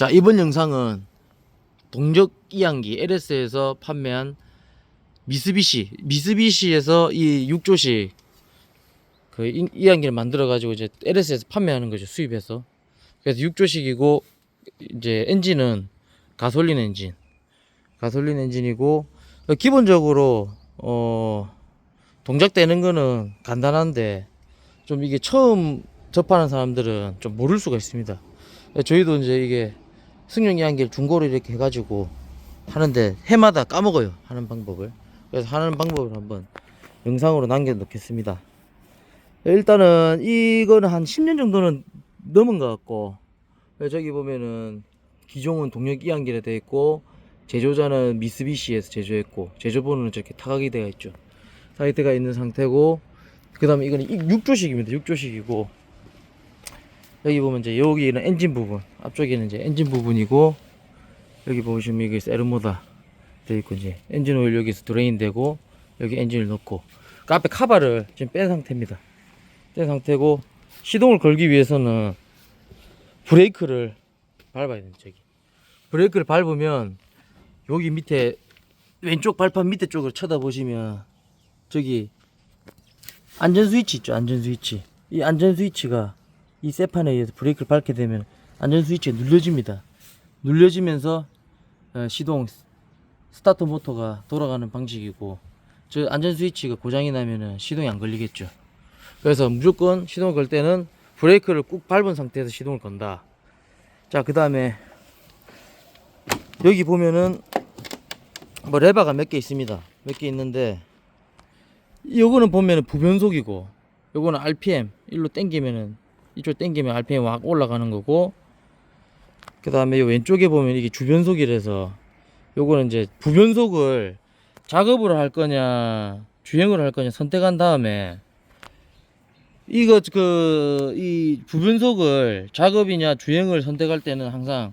자 이번 영상은 동적 이항기 LS에서 판매한 미쓰비시 미쓰비시에서 이 6조식 그 이- 이항기를 만들어 가지고 이제 LS에서 판매하는 거죠 수입해서 그래서 6조식이고 이제 엔진은 가솔린 엔진 가솔린 엔진이고 어, 기본적으로 어 동작되는 거는 간단한데 좀 이게 처음 접하는 사람들은 좀 모를 수가 있습니다. 저희도 이제 이게 승용 이항기를 중고로 이렇게 해가지고 하는데 해마다 까먹어요 하는 방법을 그래서 하는 방법을 한번 영상으로 남겨 놓겠습니다. 일단은 이거는 한 10년 정도는 넘은 것 같고 저기 보면은 기종은 동력 이항기로 되어 있고 제조자는 미쓰비시에서 제조했고 제조본은 저렇게 타각이 되어 있죠. 사이트가 있는 상태고 그 다음에 이거는 6조식입니다 6조식이고 여기 보면 이제 여기는 엔진 부분 앞쪽에는 이제 엔진 부분이고 여기 보시면 여기 세르모다 되어 있고 이제 엔진 오일 여기서 드레인 되고 여기 엔진을 넣고 그 앞에 카바를 지금 뺀 상태입니다. 뺀 상태고 시동을 걸기 위해서는 브레이크를 밟아야 돼요 저기. 브레이크를 밟으면 여기 밑에 왼쪽 발판 밑에 쪽을 쳐다보시면 저기 안전 스위치 있죠 안전 스위치. 이 안전 스위치가 이 세판에 의해서 브레이크를 밟게 되면 안전 스위치가 눌려집니다. 눌려지면서 어, 시동 스타트 모터가 돌아가는 방식이고 저 안전 스위치가 고장이 나면은 시동이 안 걸리겠죠. 그래서 무조건 시동을 걸 때는 브레이크를 꾹 밟은 상태에서 시동을 건다. 자 그 다음에 여기 보면은 뭐 레바가 몇 개 있습니다. 몇 개 있는데 요거는 보면은 부변속이고 요거는 RPM 일로 당기면은 이쪽 당기면 RPM 확 올라가는 거고 그 다음에 요 왼쪽에 보면 이게 주변속이라서 요거는 이제 부변속을 작업으로 할 거냐 주행으로 할 거냐 선택한 다음에 이거 그 이 부변속을 작업이냐 주행을 선택할 때는 항상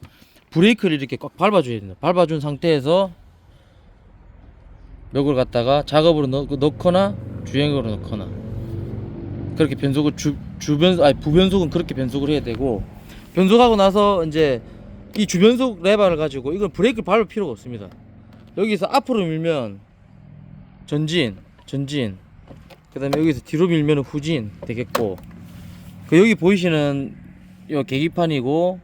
브레이크를 이렇게 꽉 밟아줘야 된다. 밟아준 상태에서 요걸 갖다가 작업으로 넣, 넣거나 주행으로 넣거나 그렇게 변속을 주, 주변 아니 부변속은 그렇게 변속을 해야 되고 변속하고 나서 이제 이 주변속 레바를 가지고 이건 브레이크를 밟을 필요가 없습니다. 여기서 앞으로 밀면 전진 전진 그 다음에 여기서 뒤로 밀면 후진 되겠고 그 여기 보이시는 요 계기판이고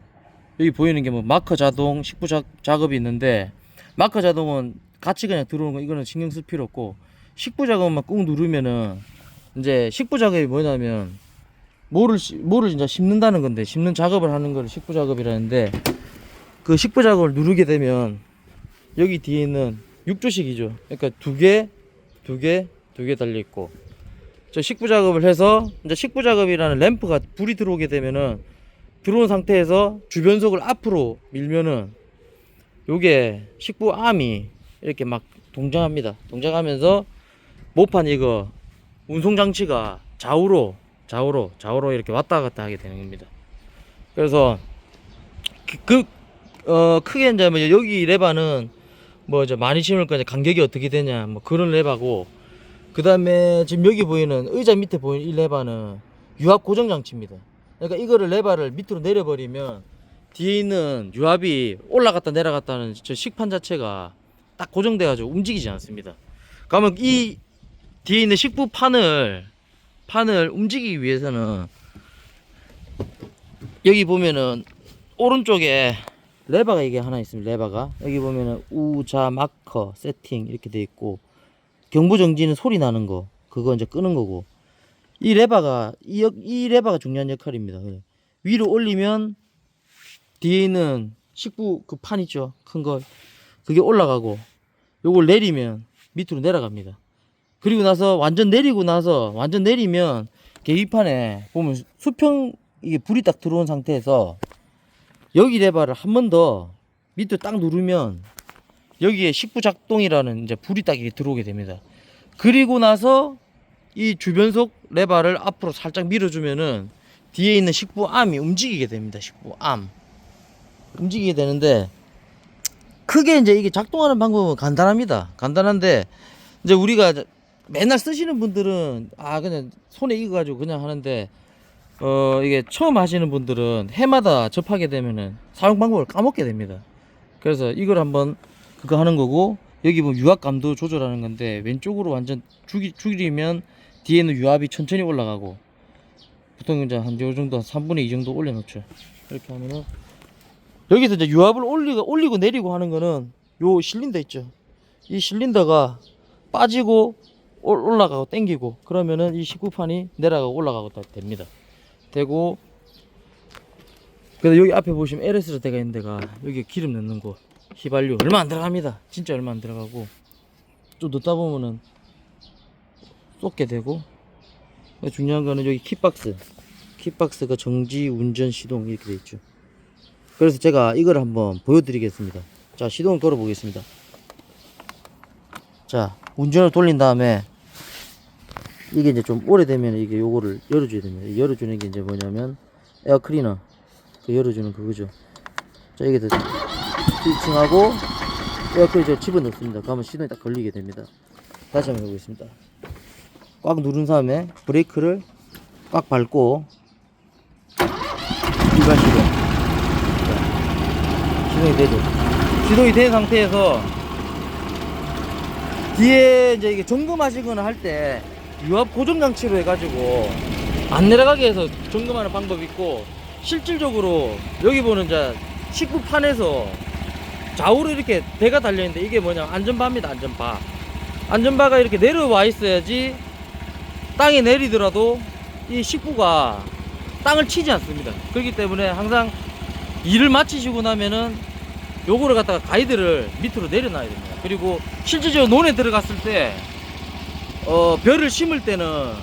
여기 보이는 게 뭐 마커 자동 식부 작, 작업이 있는데 마커 자동은 같이 그냥 들어오는 거 이거는 신경 쓸 필요 없고 식부 작업만 꾹 누르면은 이제 식부 작업이 뭐냐면 씨- 뭐를 진짜 심는다는 건데 심는 작업을 하는 거를 식부 작업이라는데 그 식부 작업을 누르게 되면 여기 뒤에 있는 6조식이죠. 그러니까 두 개, 두 개, 두 개 달려 있고 저 식부 작업을 해서 이제 식부 작업이라는 램프가 불이 들어오게 되면은 들어온 상태에서 주변속을 앞으로 밀면은 요게 식부 암이 이렇게 막 동작합니다. 동작하면서 모판 이거 운송 장치가 좌우로 좌우로 좌우로 이렇게 왔다 갔다 하게 되는 겁니다. 그래서 그, 그, 어, 크게 이제 뭐 여기 레바는 뭐 이제 많이 심을 거냐 간격이 어떻게 되냐 뭐 그런 레바고 그 다음에 지금 여기 보이는 의자 밑에 보이는 이 레바는 유압 고정 장치입니다. 그러니까 이거를 레바를 밑으로 내려버리면 뒤에 있는 유압이 올라갔다 내려갔다는 저 식판 자체가 딱 고정돼가지고 움직이지 않습니다. 그러면 이 뒤에 있는 식부 판을 판을 움직이기 위해서는 여기 보면은 오른쪽에 레바가 이게 하나 있습니다. 레바가 여기 보면은 우자 마커 세팅 이렇게 돼 있고 경보 정지는 소리 나는 거 그거 이제 끄는 거고 이 레바가 이, 역- 이 레바가 중요한 역할입니다. 그래. 위로 올리면 뒤에 있는 식부 그 판 있죠 큰 거 그게 올라가고 요걸 내리면 밑으로 내려갑니다. 그리고 나서 완전 내리고 나서 완전 내리면 계기판에 보면 수평 이게 불이 딱 들어온 상태에서 여기 레바를 한 번 더 밑으로 딱 누르면 여기에 식부 작동이라는 이제 불이 딱 이게 들어오게 됩니다. 그리고 나서 이 주변속 레바를 앞으로 살짝 밀어주면은 뒤에 있는 식부 암이 움직이게 됩니다. 식부 암 움직이게 되는데 크게 이제 이게 작동하는 방법은 간단합니다. 간단한데 이제 우리가 맨날 쓰시는 분들은 아 그냥 손에 익어가지고 그냥 하는데 어 이게 처음 하시는 분들은 해마다 접하게 되면은 사용 방법을 까먹게 됩니다. 그래서 이걸 한번 그거 하는 거고 여기 보면 유압감도 조절하는 건데 왼쪽으로 완전 죽이 줄이면 뒤에는 유압이 천천히 올라가고 보통 이제 한 요 정도 한 3분의 2 정도 올려놓죠. 이렇게 하면은 여기서 이제 유압을 올리고 올리고 내리고 하는 거는 요 실린더 있죠. 이 실린더가 빠지고 올- 올라가고 땡기고 그러면은 이 식구판이 내려가고 올라가고 다 됩니다. 되고 그래서 여기 앞에 보시면 LS로 되어 있는 데가 여기 기름 넣는 곳 휘발유 얼마 안 들어갑니다. 진짜 얼마 안 들어가고 좀 넣다 보면은 쏟게 되고 중요한 거는 여기 킥박스 킥박스가 정지 운전 시동 이렇게 돼 있죠. 그래서 제가 이걸 한번 보여드리겠습니다. 자 시동을 걸어 보겠습니다. 자 운전을 돌린 다음에 이게 이제 좀 오래되면 이게 요거를 열어줘야 됩니다. 이 열어주는 게 이제 뭐냐면 에어 클리너 그 열어주는 그거죠. 자 이게 스위칭하고 에어 클리너 집어넣습니다. 그러면 시동이 딱 걸리게 됩니다. 다시 한번 해보겠습니다. 꽉 누른 다음에 브레이크를 꽉 밟고 일반 시동 자, 시동이 되죠. 시동이 된 상태에서 뒤에 이제 이게 점검하시거나 할때 유압 고정 장치로 해가지고 안 내려가게 해서 점검하는 방법이 있고 실질적으로 여기 보는 이제 식구판에서 좌우로 이렇게 대가 달려 있는데 이게 뭐냐 안전바입니다 안전바 안전바가 이렇게 내려와 있어야지 땅에 내리더라도 이 식구가 땅을 치지 않습니다 그렇기 때문에 항상 일을 마치시고 나면은 요거를 갖다가 가이드를 밑으로 내려놔야 됩니다. 그리고 실질적으로 논에 들어갔을 때, 어, 벼를 심을 때는,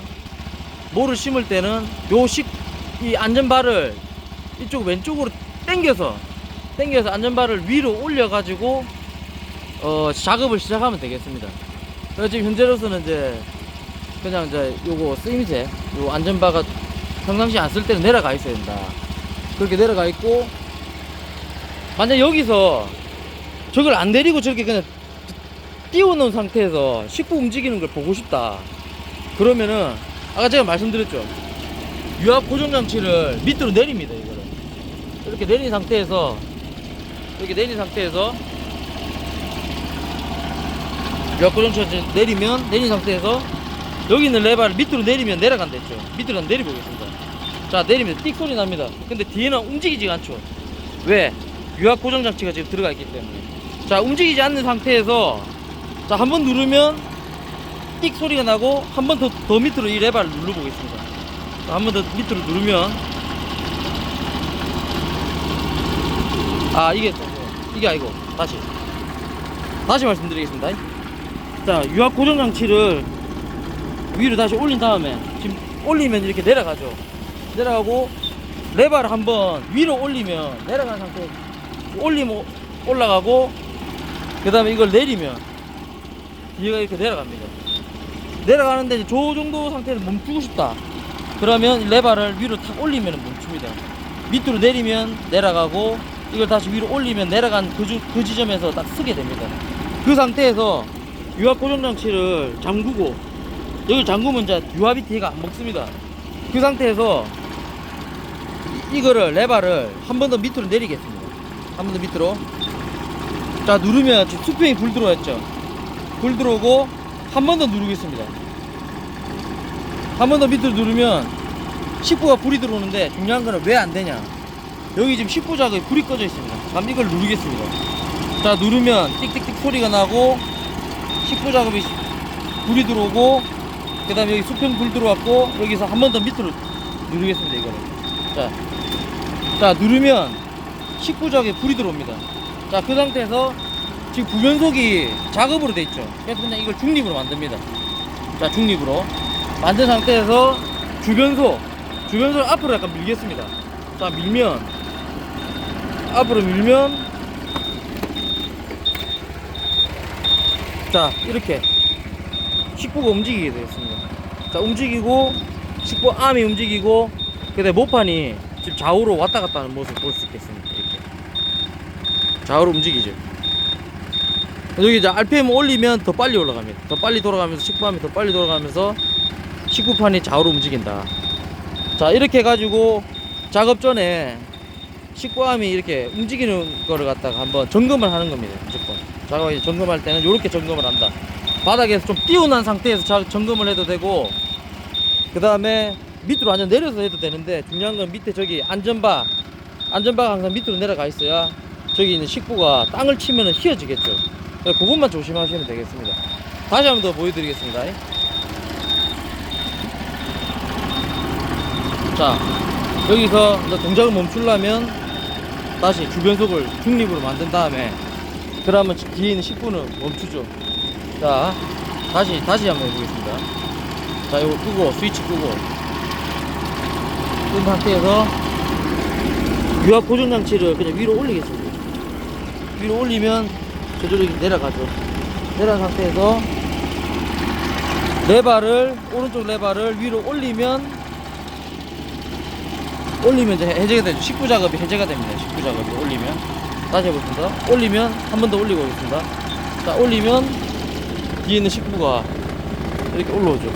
모를 심을 때는 요 식, 이 안전바를 이쪽 왼쪽으로 당겨서, 당겨서 안전바를 위로 올려 가지고, 어, 작업을 시작하면 되겠습니다. 그래서 지금 현재로서는 이제, 그냥 이제 요거 쓰임새, 요 안전바가 평상시 안 쓸 때는 내려가 있어야 된다. 그렇게 내려가 있고, 만약 여기서 저걸 안 내리고 저렇게 그냥 띄워놓은 상태에서 식구 움직이는 걸 보고 싶다. 그러면은 아까 제가 말씀드렸죠. 유압 고정 장치를 밑으로 내립니다. 이거를 이렇게 내린 상태에서 이렇게 내린 상태에서 유압 고정 장치 내리면 내린 상태에서 여기 있는 레바를 밑으로 내리면 내려간다 했죠. 밑으로 한번 내려보겠습니다. 자 내리면 띡 소리 납니다. 근데 뒤에는 움직이지가 않죠. 왜? 유압 고정 장치가 지금 들어가 있기 때문에 자 움직이지 않는 상태에서 자 한 번 누르면 띡 소리가 나고 한 번 더 더 밑으로 이 레바를 눌러 보겠습니다. 한 번 더 밑으로 누르면 아 이게 이게 아니고 다시 다시 말씀드리겠습니다. 자 유압 고정 장치를 위로 다시 올린 다음에 지금 올리면 이렇게 내려가죠. 내려가고 레바를 한번 위로 올리면 내려가는 상태 올리면 올라가고 그 다음에 이걸 내리면 뒤가 이렇게 내려갑니다 내려가는데 이제 저 정도 상태에서 멈추고 싶다 그러면 레바를 위로 탁 올리면 멈춥니다 밑으로 내리면 내려가고 이걸 다시 위로 올리면 내려간 그, 주- 그 지점에서 딱 서게 됩니다 그 상태에서 유압 고정 장치를 잠그고 여기 잠그면 이제 유압이 뒤가 안 먹습니다 그 상태에서 이- 이거를 레바를 한 번 더 밑으로 내리겠습니다. 한 번 더 밑으로. 자 누르면 지금 수평이 불 들어왔죠. 불 들어오고 한 번 더 누르겠습니다. 한 번 더 밑으로 누르면 19가 불이 들어오는데 중요한 거는 왜 안 되냐? 여기 지금 19자가 불이 꺼져 있습니다. 그럼 이걸 누르겠습니다. 자 누르면 띡띡띡 소리가 나고 19작업이 불이 들어오고 그 다음에 여기 수평 불 들어왔고 여기서 한 번 더 밑으로 누르겠습니다 이거를 자, 자 누르면 19작에 불이 들어옵니다 자 그 상태에서 지금 부변속이 작업으로 돼 있죠. 그래서 그냥 이걸 중립으로 만듭니다. 자 중립으로. 만든 상태에서 주변소 주변소를 앞으로 약간 밀겠습니다. 자 밀면 앞으로 밀면 자 이렇게 식구가 움직이게 되겠습니다. 자 움직이고 식구 암이 움직이고 그다음에 모판이 지금 좌우로 왔다 갔다 하는 모습을 볼수 있겠습니다. 이렇게. 좌우로 움직이죠 여기 이제 RPM 올리면 더 빨리 올라갑니다. 더 빨리 돌아가면서 식구함이 더 빨리 돌아가면서 식구판이 좌우로 움직인다. 자 이렇게 해가지고 작업 전에 식구함이 이렇게 움직이는 거를 갖다가 한번 점검을 하는 겁니다 무조건. 작업에 점검할 때는 이렇게 점검을 한다. 바닥에서 좀 띄워난 상태에서 자- 점검을 해도 되고 그 다음에 밑으로 완전 내려서 해도 되는데 중요한 건 밑에 저기 안전바 안전바가 항상 밑으로 내려가 있어야 저기 있는 식구가 땅을 치면 휘어지겠죠 그러니까 그것만 조심하시면 되겠습니다. 다시 한 번 더 보여드리겠습니다. 자 여기서 이제 동작을 멈추려면 다시 주변속을 중립으로 만든 다음에 그러면 뒤에 있는 식구는 멈추죠. 자 다시 다시 한번 해보겠습니다. 자 이거 끄고 스위치 끄고. 끈 상태에서 유압 고정 장치를 그냥 위로 올리겠습니다. 위로 올리면 이렇게 내려가죠 내려간 상태에서 레바를 오른쪽 레바를 위로 올리면 올리면 이제 해제가 되죠. 식구 작업이 해제가 됩니다. 식구 작업이 올리면 다시 해보겠습니다. 올리면 한 번 더 올리고 오겠습니다. 자 올리면 뒤에 있는 식구가 이렇게 올라오죠.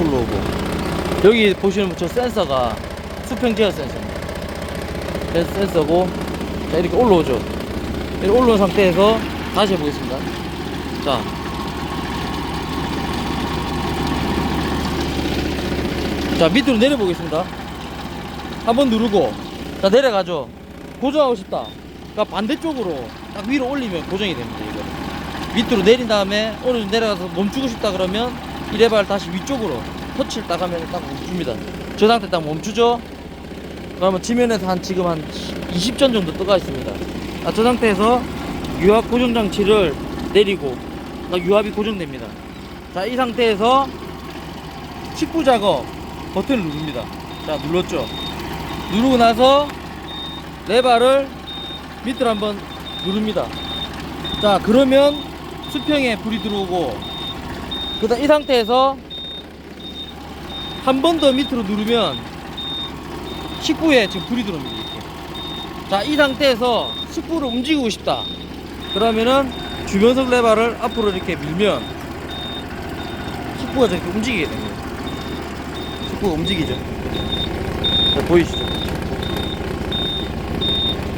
올라오고 여기 보시면 저 센서가 수평 제어 센서입니다. 센- 센서고 자 이렇게 올라오죠. 이렇게 올라온 상태에서 다시 해보겠습니다. 자. 자 밑으로 내려보겠습니다. 한번 누르고 자 내려가죠. 고정하고 싶다. 그러니까 반대쪽으로 딱 위로 올리면 고정이 됩니다 이거 밑으로 내린 다음에 어느 정도 내려가서 멈추고 싶다 그러면 이 레바를 다시 위쪽으로 터치를 딱 하면 딱 멈춥니다. 저 상태 딱 멈추죠? 그러면 지면에서 한 지금 한 20전 정도 떠가 있습니다 아, 저 상태에서 유압 고정 장치를 내리고 딱 유압이 고정됩니다 자 이 상태에서 식구 작업 버튼을 누릅니다. 자, 눌렀죠? 누르고 나서 레바를 밑으로 한번 누릅니다. 자, 그러면 수평에 불이 들어오고, 그 다음 이 상태에서 한 번 더 밑으로 누르면 식구에 지금 불이 들어옵니다. 이렇게. 자, 이 상태에서 식구를 움직이고 싶다. 그러면은 주변석 레바를 앞으로 이렇게 밀면 식구가 저렇게 움직이게 됩니다. 식구가 움직이죠. 자, 보이시죠?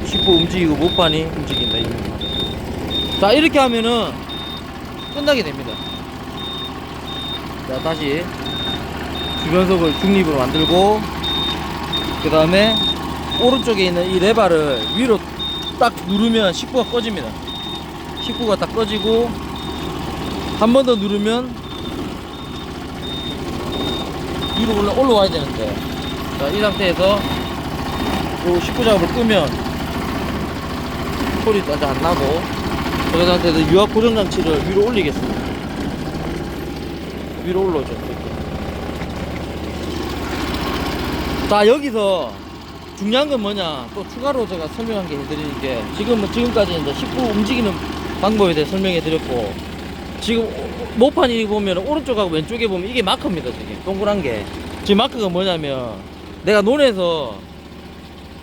식구 움직이고 못반이 움직인다. 이 놈아. 자 이렇게 하면은 끝나게 됩니다. 자 다시 주변석을 중립으로 만들고 그 다음에 오른쪽에 있는 이 레바를 위로 딱 누르면 식구가 꺼집니다. 식구가 딱 꺼지고 한 번 더 누르면 위로 올라, 올라와야 되는데 자, 이 상태에서 요 식구 작업을 끄면 소리도 아직 안 나고 그 상태에서 유압 고정 장치를 위로 올리겠습니다 위로 올라오죠. 자 여기서 중요한 건 뭐냐? 또 추가로 제가 설명한 게 해드리는 게 지금 지금까지 이제 식구 움직이는 방법에 대해 설명해 드렸고 지금 모판이 보면 오른쪽하고 왼쪽에 보면 이게 마크입니다 지금 동그란 게. 지금 마크가 뭐냐면 내가 논에서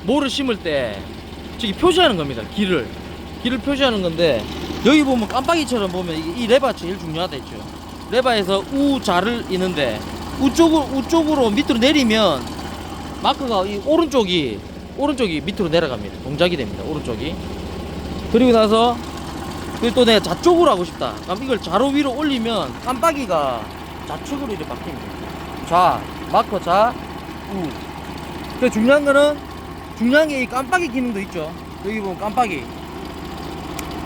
모를 심을 때 저기 표시하는 겁니다 길을. 길을 표시하는 건데 여기 보면 깜빡이처럼 보면 이 레바 제일 중요하다 했죠. 레바에서 우자를 있는데 우쪽으로 우쪽으로 밑으로 내리면 마크가 이 오른쪽이 오른쪽이 밑으로 내려갑니다 동작이 됩니다 오른쪽이 그리고 나서 그리고 또 내가 좌쪽으로 하고 싶다. 그럼 이걸 좌로 위로 올리면 깜빡이가 좌측으로 이렇게 바뀝니다. 좌, 마커 좌, 우. 그 중요한 거는 중요한 게 이 깜빡이 기능도 있죠. 여기 보면 깜빡이.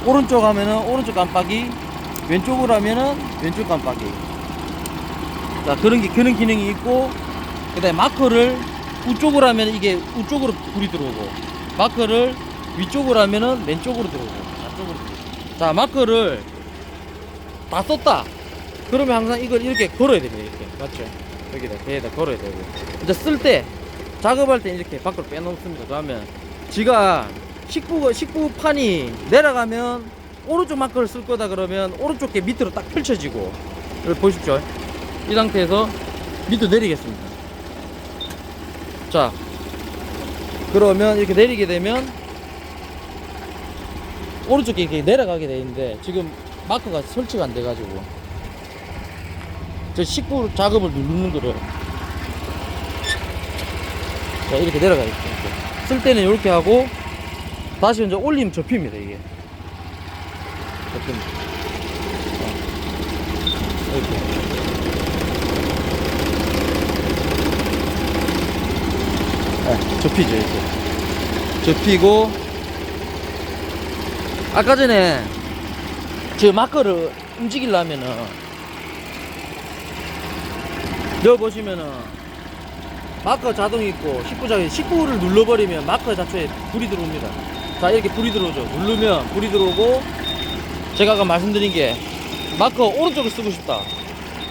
오른쪽 하면은 오른쪽 깜빡이, 왼쪽으로 하면은 왼쪽 깜빡이. 자 그런 게 그런 기능이 있고 그다음에 마커를 우쪽으로 하면 이게 우쪽으로 불이 들어오고 마커를 위쪽으로 하면은 왼쪽으로 들어오고. 좌쪽으로 들어오고. 자 마커를 다 썼다. 그러면 항상 이걸 이렇게 걸어야 됩니다 이렇게. 맞죠? 여기다 배에다 걸어야 되고. 이제 쓸 때 작업할 때 이렇게 밖으로 빼놓습니다. 그러면 지가 식구 식구판이 내려가면 오른쪽 마커를 쓸 거다 그러면 오른쪽 게 밑으로 딱 펼쳐지고. 여기 보십시오. 이 상태에서 밑으로 내리겠습니다 자 그러면 이렇게 내리게 되면 오른쪽에 이렇게 내려가게 돼 있는데 지금 마크가 설치가 안 돼가지고 저 식구 작업을 누르는 거를 자 이렇게 내려가요 이렇게. 쓸 때는 이렇게 하고 다시 이제 올리면 접힙니다 이게. 접힙니다. 자, 이렇게 접히죠 이렇게 접히고 아까 전에 저 마커를 움직이려면은 여기 보시면은 마커 자동 있고 19자에 19를 눌러버리면 마커 자체에 불이 들어옵니다. 자 이렇게 불이 들어오죠. 누르면 불이 들어오고 제가 아까 말씀드린 게 마커 오른쪽을 쓰고 싶다.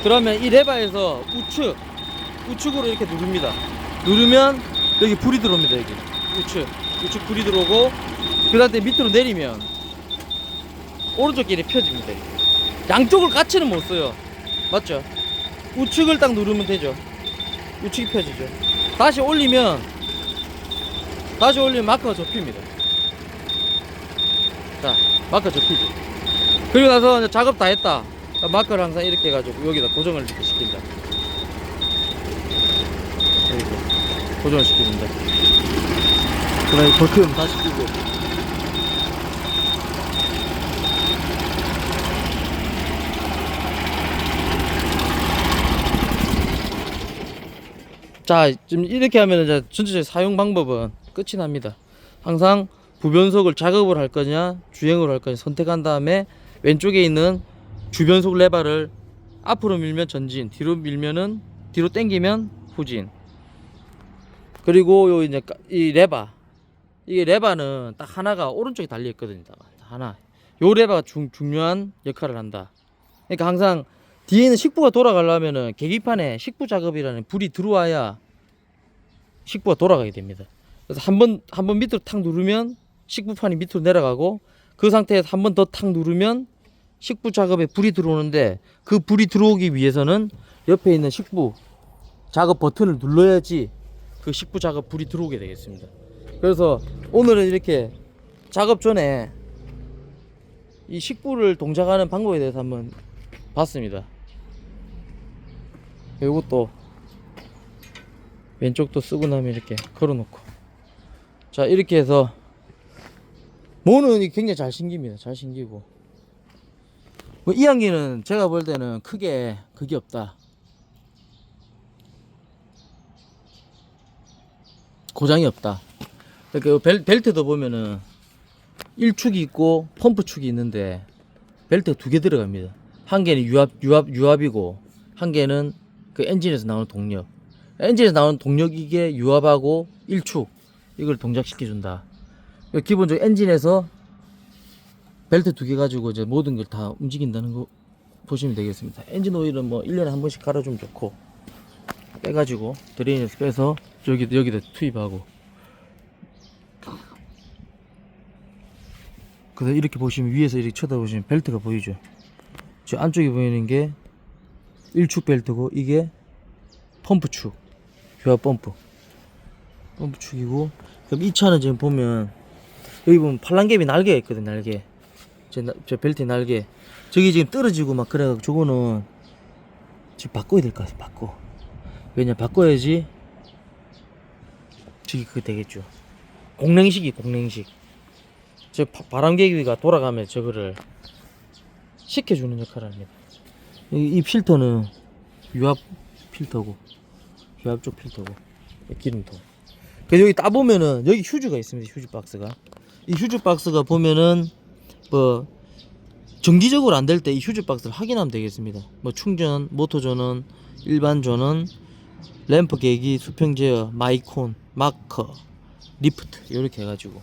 그러면 이 레바에서 우측 우측으로 이렇게 누릅니다. 누르면 여기 불이 들어옵니다 여기. 우측 우측 불이 들어오고 그 다음에 밑으로 내리면 오른쪽 길이 펴집니다. 양쪽을 같이는 못 써요. 맞죠? 우측을 딱 누르면 되죠. 우측이 펴지죠. 다시 올리면 다시 올리면 마커가 접힙니다. 자 마커 접히죠. 그리고 나서 작업 다 했다. 마커를 항상 이렇게 해가지고 여기다 고정을 이렇게 시킨다 이렇게 고정을 시켜준다 그 다음에 버튼 다시 끼고 자, 지금 이렇게 하면 이제 전체적인 사용 방법은 끝이 납니다. 항상 부변속을 작업을 할 거냐, 주행을 할 거냐 선택한 다음에 왼쪽에 있는 주변속 레바를 앞으로 밀면 전진, 뒤로 밀면은 뒤로 당기면 후진. 그리고 요 이제 까- 이 레바, 이게 레바는 딱 하나가 오른쪽에 달려 있거든요. 딱 하나. 요 레바가 중, 중요한 역할을 한다. 그러니까 항상 뒤에 있는 식부가 돌아가려면은 계기판에 식부 작업이라는 불이 들어와야 식부가 돌아가게 됩니다. 그래서 한 번 한 번 밑으로 탁 누르면 식부판이 밑으로 내려가고 그 상태에서 한 번 더 탁 누르면 식부 작업에 불이 들어오는데 그 불이 들어오기 위해서는 옆에 있는 식부 작업 버튼을 눌러야지 그 식부 작업 불이 들어오게 되겠습니다. 그래서 오늘은 이렇게 작업 전에 이 식부를 동작하는 방법에 대해서 한번 봤습니다. 요것도 왼쪽도 쓰고 나면 이렇게 걸어놓고 자 이렇게 해서 모는 이 굉장히 잘 신깁니다. 잘 신기고 뭐이 향기는 제가 볼 때는 크게 그게 없다. 고장이 없다. 그 벨, 벨트도 보면은 1축이 있고 펌프축이 있는데 벨트 두개 들어갑니다. 한 개는 유압 유압 유압이고 한 개는 그 엔진에서 나오는 동력. 엔진에서 나오는 동력 이게 유압하고 1축 이걸 동작시켜 준다. 기본적으로 엔진에서 벨트 두 개 가지고 이제 모든 걸 다 움직인다는 거 보시면 되겠습니다. 엔진 오일은 뭐 1년에 한 번씩 갈아주면 좋고 빼가지고 드레인에서 빼서 여기 여기다 투입하고. 그래서 이렇게 보시면 위에서 이렇게 쳐다보시면 벨트가 보이죠. 저 안쪽에 보이는 게 1축 벨트고 이게 펌프축 유압 펌프. 펌프축이고. 그럼 이 차는 지금 보면 여기 보면 팔랑개비 날개가 있거든 날개. 저, 나- 저 벨트 날개. 저기 지금 떨어지고 막 그래가지고 저거는 지금 바꿔야 될 것 같아 바꿔 왜냐 바꿔야지. 저기 그거 되겠죠. 공랭식이 공랭식. 저 바- 바람개비가 돌아가면 저거를 식혀주는 역할을 합니다. 이, 이 필터는 유압 필터고 유압 쪽 필터고 이 기름통. 그 여기 따보면은 여기 휴즈가 있습니다 휴즈 박스가. 이 휴즈 박스가 보면은 뭐 정기적으로 안 될 때 이 휴즈 박스를 확인하면 되겠습니다. 뭐 충전 모터 전원 일반 전원 램프 계기 수평 제어 마이콘 마커 리프트 이렇게 해가지고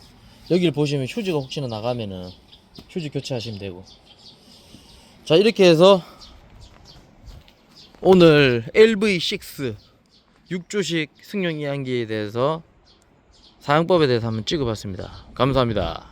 여기를 보시면 휴즈가 혹시나 나가면은 휴즈 교체하시면 되고 자 이렇게 해서 오늘 LV6 육조식 승용 이항기에 대해서 사용법에 대해서 한번 찍어봤습니다. 감사합니다.